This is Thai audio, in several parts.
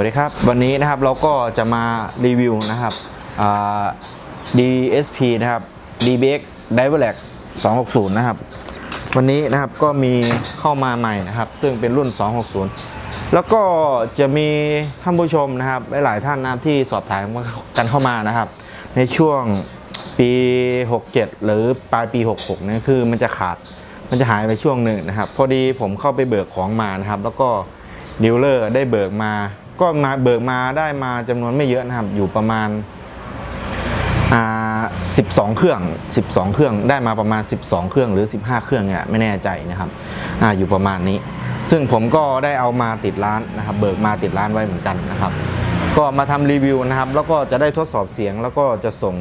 วัสดีครับ วันนี้นะครับเราก็จะมารีวิวนะครับ DSP นะครับ DBX Diverlac 260 นะครับ วันนี้นะครับก็มีเข้ามาใหม่นะครับ ซึ่งเป็นรุ่น 260 แล้วก็จะมีท่านผู้ชมนะครับหลายๆท่านนะที่สอบถามกันเข้ามานะครับ ในช่วงปี 67 หรือปลายปี 66เนี่คือมันจะขาดมันจะหายไปช่วงหนึ่งนะครับ พอดีผมเข้าไปเบิกของมานะครับ แล้วก็ดีลเลอร์ได้เบิกมา ก็มาเบิกมาได้มาจำนวนไม่เยอะนะครับ อยู่ประมาณอ่า12เครื่อง12เครื่องได้มาประมาณ12เครื่องหรือ15เครื่องเนี่ยไม่แน่ใจนะครับอ่าอยู่ประมาณนี้ ซึ่งผมก็ได้เอามาติดร้านนะครับ เบิกมาติดร้านไว้เหมือนกันนะครับ ก็มาทำรีวิวนะครับ แล้วก็จะได้ทดสอบเสียงแล้วก็จะส่ง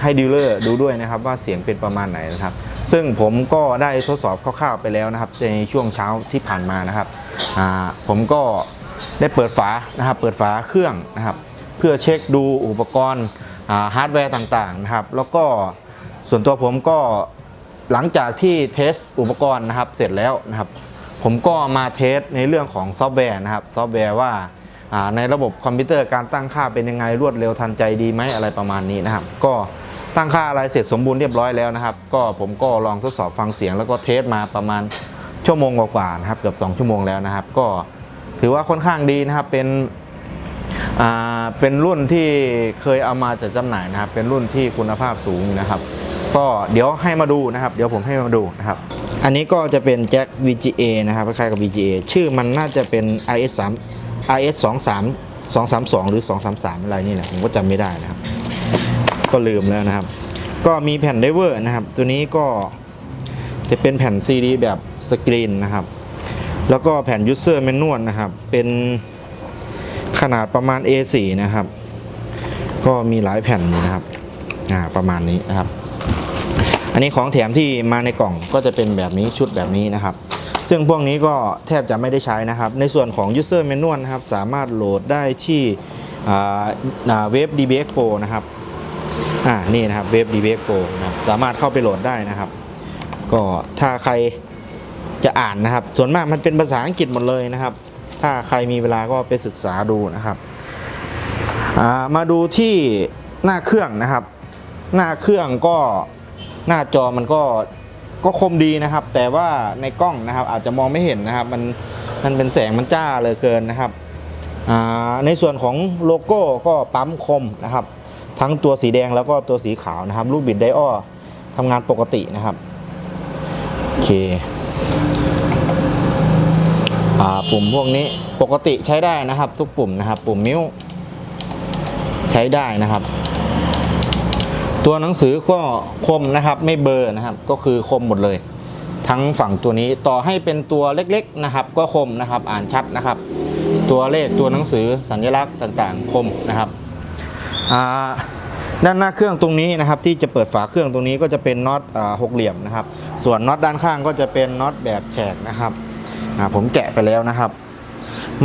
ให้ดีลเลอร์ดูด้วยนะครับว่าเสียงเป็นประมาณไหนนะครับ ซึ่งผมก็ได้ทดสอบคร่าวๆไปแล้วนะครับ ในช่วงเช้าที่ผ่านมานะครับผมก็ ได้เปิดฝานะครับเปิดฝาเครื่องนะครับ เพื่อเช็คดูอุปกรณ์ฮาร์ดแวร์ต่างๆนะครับ แล้วก็ส่วนตัวผมก็หลังจากที่เทสอุปกรณ์นะครับเสร็จแล้วนะครับ ผมก็มาเทสในเรื่องของซอฟต์แวร์นะครับซอฟต์แวร์ว่าในระบบคอมพิวเตอร์การตั้งค่าเป็นยังไงรวดเร็วทันใจดีไหมอะไรประมาณนี้นะครับ ก็ตั้งค่าอะไรเสร็จสมบูรณ์เรียบร้อยแล้วนะครับ ก็ผมก็ลองทดสอบฟังเสียงแล้วก็เทสมาประมาณชั่วโมงกว่าๆนะครับเกือบ2ชั่วโมงแล้วนะครับ ก็ ถือว่าค่อนข้างดีนะครับเป็นเป็นรุ่นที่เคยเอามาจัดจำหน่ายนะครับ เป็นรุ่นที่คุณภาพสูงนะครับ ก็เดี๋ยวให้มาดูนะครับ เดี๋ยวผมให้มาดูนะครับ อันนี้ก็จะเป็นแจ็ค VGA นะครับคล้ายๆกับ VGA ชื่อมันน่าจะเป็น IS 3 IS 2 3 2 3 2 หรือ 233 อะไรนี่แหละผมก็จำไม่ได้นะครับ ก็ลืมแล้วนะครับ ก็มีแผ่นไดเวอร์นะครับ ตัวนี้ก็จะเป็นแผ่น CD แบบสกรีนนะครับ แล้วก็แผ่น User Manual นะครับ เป็นขนาดประมาณ A4 นะครับ ก็มีหลายแผ่นนะครับอ่าประมาณนี้นะครับ อันนี้ของแถมที่มาในกล่องก็จะเป็นแบบนี้ชุดแบบนี้นะครับ ซึ่งพวกนี้ก็แทบจะไม่ได้ใช้นะครับ ในส่วนของ User Manual นะครับ สามารถโหลดได้ที่อ่าเว็บ DBX Pro นะครับอ่านี่นะครับเว็บ DBX Pro นะครับสามารถเข้าไปโหลดได้นะครับ ก็ถ้าใคร จะอ่านนะครับ ส่วนมากมันเป็นภาษาอังกฤษหมดเลยนะครับ ถ้าใครมีเวลาก็ไปศึกษาดูนะครับามาดูที่หน้าเครื่องนะครับ หน้าเครื่องก็หน้าจอมันก็ก็คมดีนะครับ แต่ว่าในกล้องนะครับอาจจะมองไม่เห็นนะครับ มันมันเป็นแสงมันจ้าเลยเกินนะครับในส่วนของโลโก้ก็ปั๊มคมนะครับ ทั้งตัวสีแดงแล้วก็ตัวสีขาวนะครับ ลูกบิดไดอ้อทำงานปกตินะครับโอเค ปุ่มพวกนี้ปกติใช้ได้นะครับ ทุกปุ่มนะครับ ปุ่มมิ้ว ใช้ได้นะครับ ตัวหนังสือก็คมนะครับ ไม่เบอร์นะครับ ก็คือคมหมดเลย ทั้งฝั่งตัวนี้ต่อให้เป็นตัวเล็กๆนะครับ ก็คมนะครับ อ่านชัดนะครับ ตัวเลขตัวหนังสือสัญลักษณ์ต่างๆ คมนะครับด้านหน้าเครื่องตรงนี้นะครับ ที่จะเปิดฝาเครื่องตรงนี้ก็จะเป็นน็อตหกเหลี่ยมนะครับ ส่วนน็อตด้านข้างก็จะเป็นน็อตแบบแฉกนะครับ ผมแกะไปแล้วนะครับ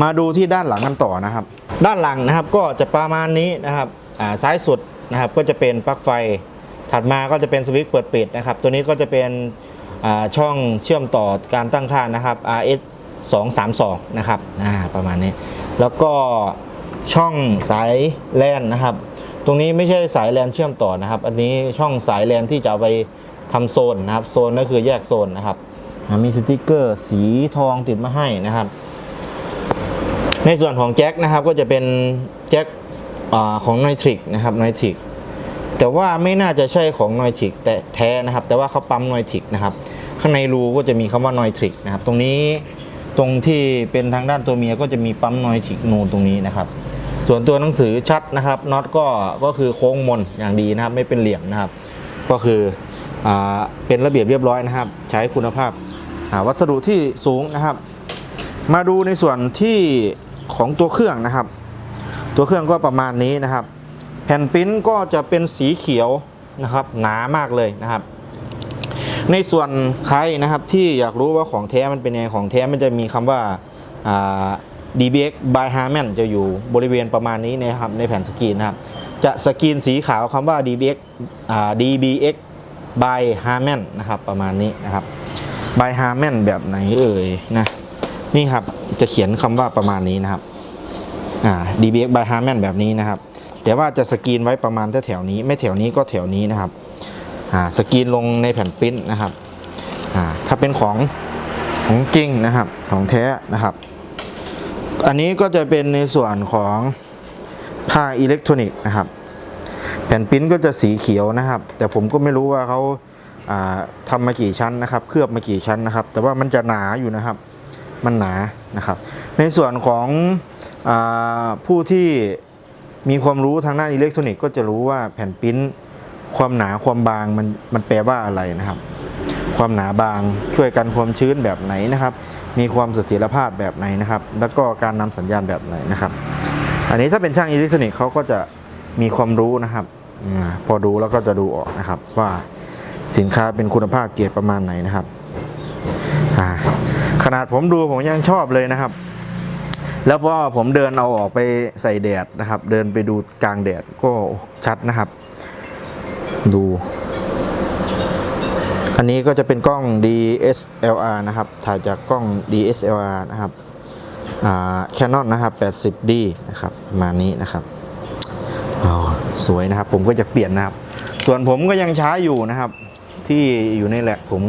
มาดูที่ด้านหลังกันต่อนะครับ ด้านหลังนะครับก็จะประมาณนี้นะครับอ่าซ้ายสุดนะครับก็จะเป็นปลั๊กไฟ ถัดมาก็จะเป็นสวิตช์เปิดปิดนะครับ ตัวนี้ก็จะเป็นอ่าช่องเชื่อมต่อการตั้งค่านะครับ RS 232นะครับอ่าประมาณนี้ แล้วก็ช่องสายแลนนะครับ ตรงนี้ไม่ใช่สายแลนเชื่อมต่อนะครับ อันนี้ช่องสายแลนที่จะเอาไปทำโซนนะครับ โซนก็คือแยกโซนนะครับ มีสติกเกอร์สีทองติดมาให้นะครับ ในส่วนของแจ็คนะครับก็จะเป็นแจ็คของน i ทริกนะครับน i ทริกแต่ว่าไม่น่าจะใช่ของน i ทริกแต่แท้นะครับ แต่ว่าเขาปั๊มน i ทริกนะครับ ข้างในรูก็จะมีคำว่าน i ทริกนะครับ ตรงนี้ตรงที่เป็นทางด้านตัวเมียก็จะมีปั๊มน i ทริกนูนตรงนี้นะครับ ส่วนตัวหนังสือชัดนะครับน็อตก็ก็คือโค้งมนอย่างดีนะครับ ไม่เป็นเหลี่ยมนะครับ ก็คืออเป็นระเบียบเรียบร้อยนะครับ ใช้คุณภาพ วัสดุที่สูงนะครับ มาดูในส่วนที่ของตัวเครื่องนะครับ ตัวเครื่องก็ประมาณนี้นะครับ แผ่นปิ้นก็จะเป็นสีเขียวนะครับหนามากเลยนะครับ ในส่วนใครนะครับที่อยากรู้ว่าของแท้มันเป็นยังไงของแท้มันจะมีคำว่า DBX by Harman จะอยู่บริเวณประมาณนี้นะครับในแผ่นสกรีนนะครับ จะสกรีนสีขาวคำว่า DBX DBX by Harman นะครับประมาณนี้นะครับ by Harman แบบไหนเอ่ยนะนี่ครับจะเขียนคำว่าประมาณนี้นะครับอ่า DBX by Harman แบบนี้นะครับ แต่ว่าจะสกรีนไว้ประมาณแถวๆนี้ ไม่แถวนี้ก็แถวนี้นะครับอ่าสกรีนลงในแผ่นปิ้นนะครับอ่าถ้าเป็นของของจริงนะครับของแท้นะครับ อันนี้ก็จะเป็นในส่วนของภาคอิเล็กทรอนิกส์นะครับ แผ่นปิ้นก็จะสีเขียวนะครับ แต่ผมก็ไม่รู้ว่าเขา อ่าทำมากี่ชั้นนะครับ เคลือบมากี่ชั้นนะครับ แต่ว่ามันจะหนาอยู่นะครับ มันหนานะครับ ในส่วนของอผู้ที่มีความรู้ทางด้านอิเล็กทรอนิกส์ก็จะรู้ว่าแผ่นปิ้นความหนาความบางมันมันแปลว่าอะไรนะครับ ความหนาบางช่วยกันความชื้นแบบไหนนะครับ มีความเสถียรภาพแบบไหนนะครับ แล้วก็การนำสัญญาณแบบไหนนะครับ อันนี้ถ้าเป็นช่างอิเล็กทรอนิกส์เขาก็จะมีความรู้นะครับอพอดูแล้วก็จะดูออกนะครับว่า สินค้าเป็นคุณภาพเกรดประมาณไหนนะครับขนาดผมดูผมยังชอบเลยนะครับ แล้วพอผมเดินเอาออกไปใส่แดดนะครับ เดินไปดูกลางแดดก็ชัดนะครับ ดู อันนี้ก็จะเป็นกล้อง DSLR นะครับ ถ่ายจากกล้อง DSLR นะครับ Canon นะครับ 80D นะครับมานี้นะครับสวยนะครับ ผมก็จะเปลี่ยนนะครับ ส่วนผมก็ยังช้าอยู่นะครับ ที่อยู่ในแหลกผม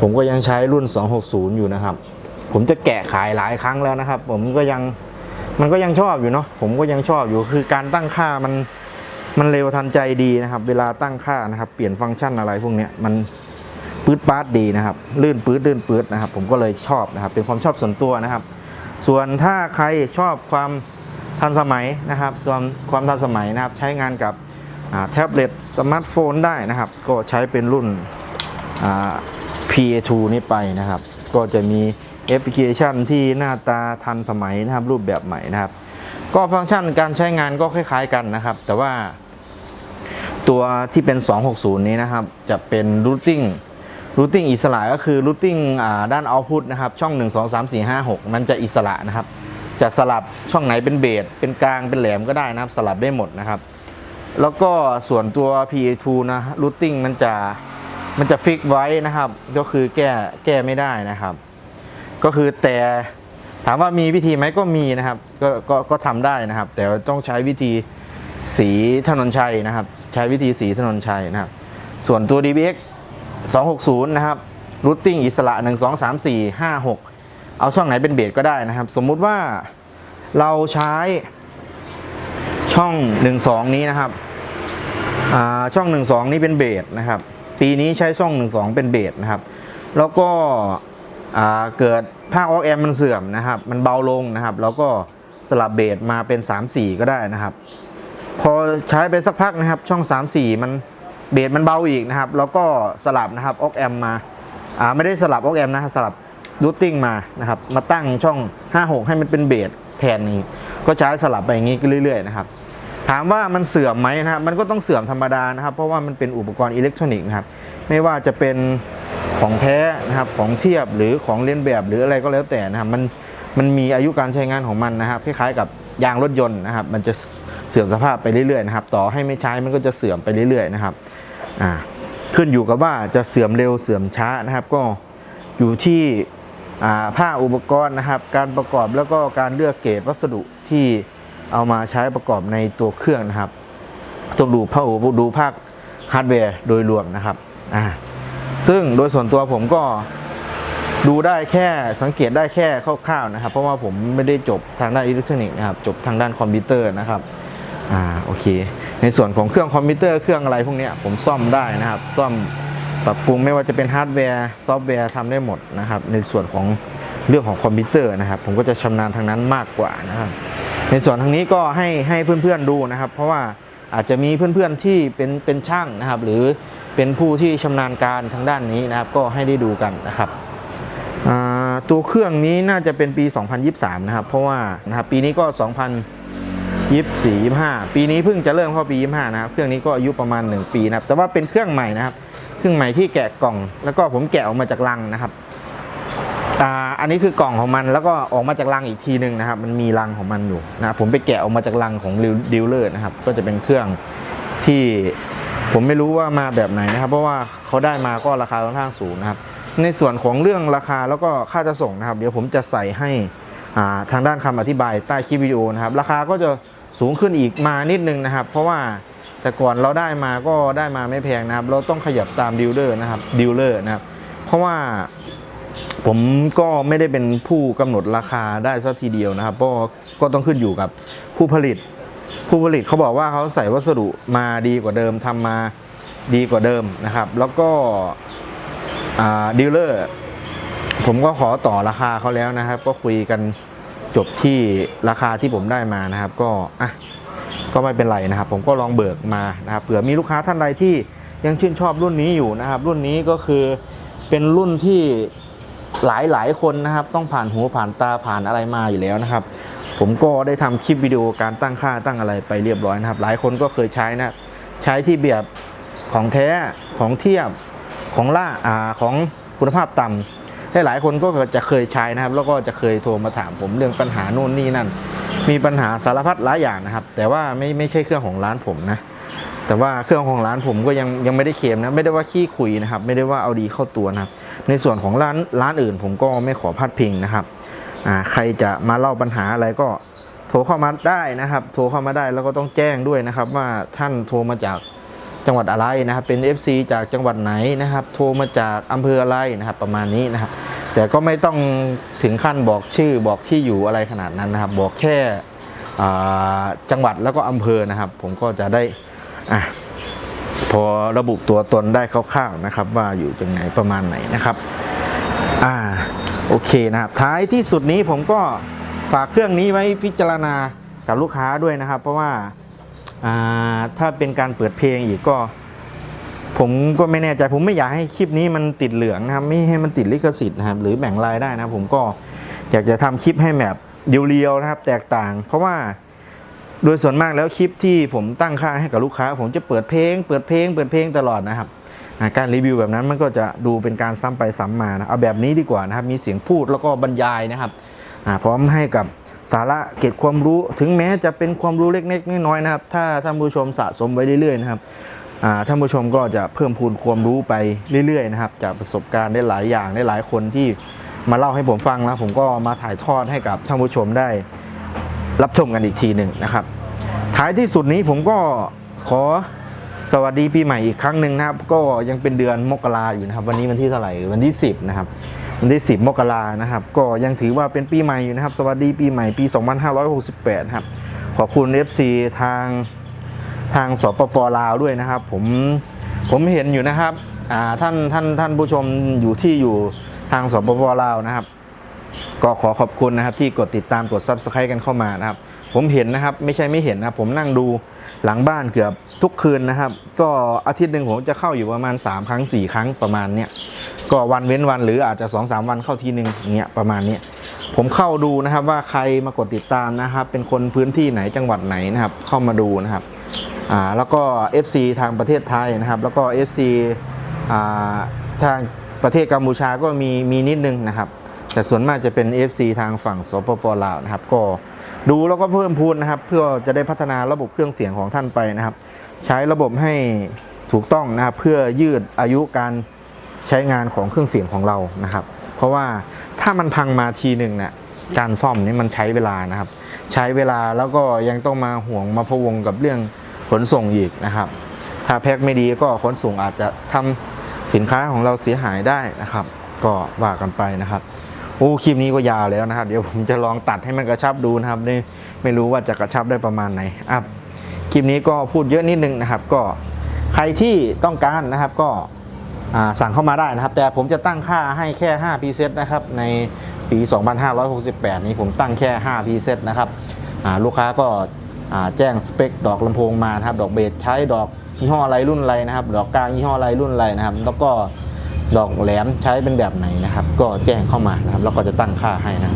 ผมก็ยังใช้รุ่น 260 อยู่นะครับ ผมจะแกะขายหลายครั้งแล้วนะครับ ผมก็ยังมันก็ยังชอบอยู่เนาะผมก็ยังชอบอยู่คือการตั้งค่ามันมันเร็วทันใจดีนะครับ เวลาตั้งค่านะครับ เปลี่ยนฟังก์ชันอะไรพวกเนี้ยมันปื๊ดปาดดีนะครับ ลื่นปื๊ดลื่นปื๊ดนะครับ ผมก็เลยชอบนะครับ เป็นความชอบส่วนตัวนะครับ ส่วนถ้าใครชอบความทันสมัยนะครับส่วนความทันสมัยนะครับ ใช้งานกับ แท็บเล็ตสมาร์ทโฟนได้นะครับ ก็ใช้เป็นรุ่น PA2 นี้ไปนะครับ ก็จะมีแอปพลิเคชันที่หน้าตาทันสมัยนะครับ รูปแบบใหม่นะครับ ก็ฟังก์ชันการใช้งานก็คล้ายๆกันนะครับ แต่ว่าตัวที่เป็น 260 นี้นะครับ จะเป็น routing routing อิสระก็คือ routing อด้าน output นะครับ ช่อง 1 2 3 4 5 6 มันจะอิสระนะครับ จะสลับช่องไหนเป็นเบสเป็นกลางเป็นแหลมก็ได้นะครับ สลับได้หมดนะครับ แล้วก็ส่วนตัว PA2 นะ routing มันจะมันจะฟิกไว้นะครับ ก็คือแก้แก้ไม่ได้นะครับ ก็คือแต่ถามว่ามีวิธีไหมก็มีนะครับ ก็ก็ก็ทำได้นะครับ แต่ต้องใช้วิธีสีถนนชัยนะครับ ใช้วิธีสีถนนชัยนะครับ ส่วนตัว DBX 260 นะครับรูทติ้งอิสระ 1 2 3 4 5 6 เอาช่องไหนเป็นเบสก็ได้นะครับ สมมุติว่าเราใช้ ช่อง 12 นี้นะครับอ่าช่อง 12 นี้เป็นเบสนะครับ ปีนี้ใช้ช่อง 12 เป็นเบสนะครับ แล้วก็อ่าเกิดภาคออกแอมมันเสื่อมนะครับ มันเบาลงนะครับ แล้วก็สลับเบสมาเป็น 3 4 ก็ได้นะครับ พอใช้ไปสักพักนะครับ ช่อง 3 4 มันเบสมันเบาอีกนะครับ แล้วก็สลับนะครับออกแอมมาอ่าไม่ได้สลับออกแอมนะครับสลับรูทติ้งมานะครับ มาตั้งช่อง 5 6 ให้มันเป็นเบสแทนนี้ ก็ใช้สลับไปอย่างนี้เรื่อยๆนะครับ ถามว่ามันเสื่อมไหมนะครับมันก็ต้องเสื่อมธรรมดานะครับ เพราะว่ามันเป็นอุปกรณ์อิเล็กทรอนิกส์ครับไม่ว่าจะเป็นของแท้นะครับของเทียบหรือของเลียนแบบหรืออะไรก็แล้วแต่นะครับมันมันมีอายุการใช้งานของมันนะครับคล้ายๆกับยางรถยนต์นะครับ มันจะเสื่อมสภาพไปเรื่อยๆนะครับ ต่อให้ไม่ใช้มันก็จะเสื่อมไปเรื่อยๆนะครับอ่าขึ้นอยู่กับว่าจะเสื่อมเร็วเสื่อมช้านะครับ ก็อยู่ที่อ่าผ้าอุปกรณ์นะครับ การประกอบแล้วก็การเลือกเกรดวัสดุที่ เอามาใช้ประกอบในตัวเครื่องนะครับ ต้องดูภาคดูภาคฮาร์ดแวร์โดยรวมนะครับอ่าซึ่งโดยส่วนตัวผมก็ดูได้แค่สังเกตได้แค่คร่าวๆนะครับ เพราะว่าผมไม่ได้จบทางด้านอิเล็กทรอนิกส์นะครับ จบทางด้านคอมพิวเตอร์นะครับอ่าโอเค ในส่วนของเครื่องคอมพิวเตอร์เครื่องอะไรพวกนี้ผมซ่อมได้นะครับ ซ่อมปรับปรุงไม่ว่าจะเป็นฮาร์ดแวร์ซอฟต์แวร์ทำได้หมดนะครับ ในส่วนของ เรื่องของคอมพิวเตอร์นะครับ ผมก็จะชำนาญทางนั้นมากกว่านะครับ ในส่วนทางนี้ก็ให้ให้เพื่อนๆดูนะครับ เพราะว่าอาจจะมีเพื่อนๆที่เป็นเป็นช่างนะครับ หรือเป็นผู้ที่ชำนาญการทางด้านนี้นะครับ ก็ให้ได้ดูกันนะครับตัวเครื่องนี้น่าจะเป็นปี 2023 นะครับ เพราะว่านะครับปีนี้ก็ 2024 25 ปีนี้เพิ่งจะเริ่มเข้าปี 25 นะครับ เครื่องนี้ก็อายุประมาณ 1 ปีนะครับ แต่ว่าเป็นเครื่องใหม่นะครับ เครื่องใหม่ที่แกะกล่อง แล้วก็ผมแกะออกมาจากลังนะครับ อ่าอันนี้คือกล่องของมันแล้วก็ออกมาจากลังอีกทีหนึ่งนะครับ มันมีลังของมันอยู่นะผมไปแกะออกมาจากลังของดิวเลอร์นะครับ ก็จะเป็นเครื่องที่ผมไม่รู้ว่ามาแบบไหนนะครับ เพราะว่าเขาได้มาก็ราคาค่อนข้างสูงนะครับ ในส่วนของเรื่องราคาแล้วก็ค่าจะส่งนะครับ เดี๋ยวผมจะใส่ให้อ่าทางด้านคำอธิบายใต้คลิปวิดีโอนะครับ ราคาก็จะสูงขึ้นอีกมานิดนึงนะครับ เพราะว่าแต่ก่อนเราได้มาก็ได้มาไม่แพงนะครับ เราต้องขยับตามดีลเลอร์นะครับดีลเลอร์นะครับ เพราะว่า ผมก็ไม่ได้เป็นผู้กำหนดราคาได้สักทีเดียวนะครับเพราะก็ต้องขึ้นอยู่กับผู้ผลิต ผู้ผลิตเขาบอกว่าเขาใส่วัสดุมาดีกว่าเดิมทำมาดีกว่าเดิมนะครับ แล้วก็ดีลเลอร์ผมก็ขอต่อราคาเขาแล้วนะครับ ก็คุยกันจบที่ราคาที่ผมได้มานะครับ ก็อะก็ไม่เป็นไรนะครับ ผมก็ลองเบิกมานะครับเผื่อมีลูกค้าท่านใดที่ยังชื่นชอบรุ่นนี้อยู่นะครับ รุ่นนี้ก็คือเป็นรุ่นที่ หลายหลายคนนะครับ ต้องผ่านหูผ่านตาผ่านอะไรมาอยู่แล้วนะครับ ผมก็ได้ทำคลิปวิดีโอการตั้งค่าตั้งอะไรไปเรียบร้อยนะครับ หลายคนก็เคยใช้นะใช้ที่แบบของแท้ของเทียบของล่าอ่าของคุณภาพต่ำหลายคนก็จะเคยใช้นะครับ แล้วก็จะเคยโทรมาถามผมเรื่องปัญหาโน่นนี่นั่น มีปัญหาสารพัดหลายอย่างนะครับ แต่ว่าไม่ไม่ใช่เครื่องของร้านผมนะ แต่ว่าเครื่องของร้านผมก็ยังยังไม่ได้เคลมนะ ไม่ได้ว่าขี้คุยนะครับ ไม่ได้ว่าเอาดีเข้าตัวนะครับ ในส่วนของร้านร้านอื่น ผมก็ไม่ขอพัดพิงนะครับอ่าใครจะมาเล่าปัญหาอะไรก็โทรเข้ามาได้นะครับ โทรเข้ามาได้แล้วก็ต้องแจ้งด้วยนะครับ ว่าท่านโทรมาจากจังหวัดอะไรนะครับ เป็น FC จากจังหวัดไหนนะครับ โทรมาจากอำเภออะไรนะครับ ประมาณนี้นะครับ แต่ก็ไม่ต้องถึงขั้นบอกชื่อบอกที่อยู่อะไรขนาดนั้นนะครับ บอกแค่จังหวัดแล้วก็อำเภอนะครับ ผมก็จะได้ อะพอระบุตัวตนได้คร่าวๆนะครับ ว่าอยู่จังไหนประมาณไหนนะครับอ่าโอเคนะครับท้ายที่สุดนี้ผมก็ฝากเครื่องนี้ไว้พิจารณากับลูกค้าด้วยนะครับ เพราะว่าอ่าถ้าเป็นการเปิดเพลงอีกก็ ผมก็ไม่แน่ใจ ผมไม่อยากให้คลิปนี้มันติดเหลืองนะครับ ไม่ให้มันติดลิขสิทธิ์นะครับ หรือแบ่งรายได้นะผมก็อยากจะทำคลิปให้แบบเรียวๆนะครับ แตกต่าง เพราะว่า โดยส่วนมากแล้วคลิปที่ผมตั้งค่าให้กับลูกค้า ผมจะเปิดเพลง เปิดเพลง เปิดเพลงตลอดนะครับการรีวิวแบบนั้นมันก็จะดูเป็นการซ้ำไปซ้ำมานะเอาแบบนี้ดีกว่านะครับ มีเสียงพูดแล้วก็บรรยายนะครับพร้อมให้กับสาระเก็บความรู้ ถึงแม้จะเป็นความรู้เล็กๆน้อยๆนะครับ ถ้าท่านผู้ชมสะสมไว้เรื่อยๆนะครับท่านผู้ชมก็จะเพิ่มพูนความรู้ไปเรื่อยๆนะครับ จากประสบการณ์ได้หลายอย่างได้หลายคนที่มาเล่าให้ผมฟังแล้วผมก็มาถ่ายทอดให้กับท่านผู้ชมได้ รับชมกันอีกทีหนึ่งนะครับ ท้ายที่สุดนี้ผมก็ขอสวัสดีปีใหม่อีกครั้งหนึ่งนะครับ ก็ยังเป็นเดือนมกราอยู่นะครับ วันนี้วันที่เท่าไหร่วันที่ 10 นะครับ วันที่ 10 มกรานะครับ ก็ยังถือว่าเป็นปีใหม่อยู่นะครับ สวัสดีปีใหม่ปี 2568 ครับ ขอบคุณ FC ทางทางสปปลาวด้วยนะครับ ผมผมเห็นอยู่นะครับท่านท่านท่านผู้ชมอยู่ที่อยู่ทางสปปลาวนะครับ ก็ขอขอบคุณนะครับที่กดติดตามกด Subscribe กันเข้ามานะครับ ผมเห็นนะครับไม่ใช่ไม่เห็นนะผมนั่งดูหลังบ้านเกือบทุกคืนนะครับ ก็อาทิตย์หนึ่งผมจะเข้าอยู่ประมาณ 3 ครั้ง 4 ครั้งประมาณเนี้ยก็วันเว้นวันหรืออาจจะ 2-3 วันเข้าทีหนึ่งเงี้ยประมาณเนี้ยผมเข้าดูนะครับว่าใครมากดติดตามนะครับ เป็นคนพื้นที่ไหนจังหวัดไหนนะครับ เข้ามาดูนะครับอ่าแล้วก็ FC ทางประเทศไทยนะครับ แล้วก็ FC อ่าทางประเทศกัมพูชาก็มีมีนิดนึงนะครับ แต่ส่วนมากจะเป็น FC ทางฝั่งสปปลาวนะครับ ก็ดูแล้วก็เพิ่มพูนนะครับ เพื่อจะได้พัฒนาระบบเครื่องเสียงของท่านไปนะครับ ใช้ระบบให้ถูกต้องนะครับ เพื่อยืดอายุการใช้งานของเครื่องเสียงของเรานะครับ เพราะว่าถ้ามันพังมาทีหนึ่งเนี่ยการซ่อมนี่มันใช้เวลานะครับ ใช้เวลาแล้วก็ยังต้องมาห่วงมาพะวงกับเรื่องขนส่งอีกนะครับ ถ้าแพ็คไม่ดีก็ขนส่งอาจจะทำสินค้าของเราเสียหายได้นะครับ ก็ว่ากันไปนะครับ อ้คลิปนี้ก็ยาวแล้วนะครับ เดี๋ยวผมจะลองตัดให้มันกระชับดูนะครับนี่ไม่รู้ว่าจะกระชับได้ประมาณไหนอะคลิปนี้ก็พูดเยอะนิดนึงนะครับ ก็ใครที่ต้องการนะครับก็สั่งเข้ามาได้นะครับ แต่ผมจะตั้งค่าให้แค่5พรีเซตนะครับในปี 2568 นี้ผมตั้งแค่5พรีเซตนะครับลูกค้าก็แจ้งสเปคดอกลำโพงมานะครับ ดอกเบสใช้ดอกยี่ห้ออะไรรุ่นอะไรนะครับ ดอกกลางยี่ห้ออะไรรุ่นอะไรนะครับ แล้วก็ ดอกแหลมใช้เป็นแบบไหนนะครับ ก็แจ้งเข้ามานะครับแล้วก็จะตั้งค่าให้นะ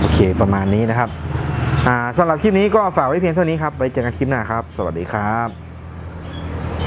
โอเคประมาณนี้นะครับอ่าสำหรับคลิปนี้ก็ฝากไว้เพียงเท่านี้ครับไว้เจอกันคลิปหน้าครับ สวัสดีครับ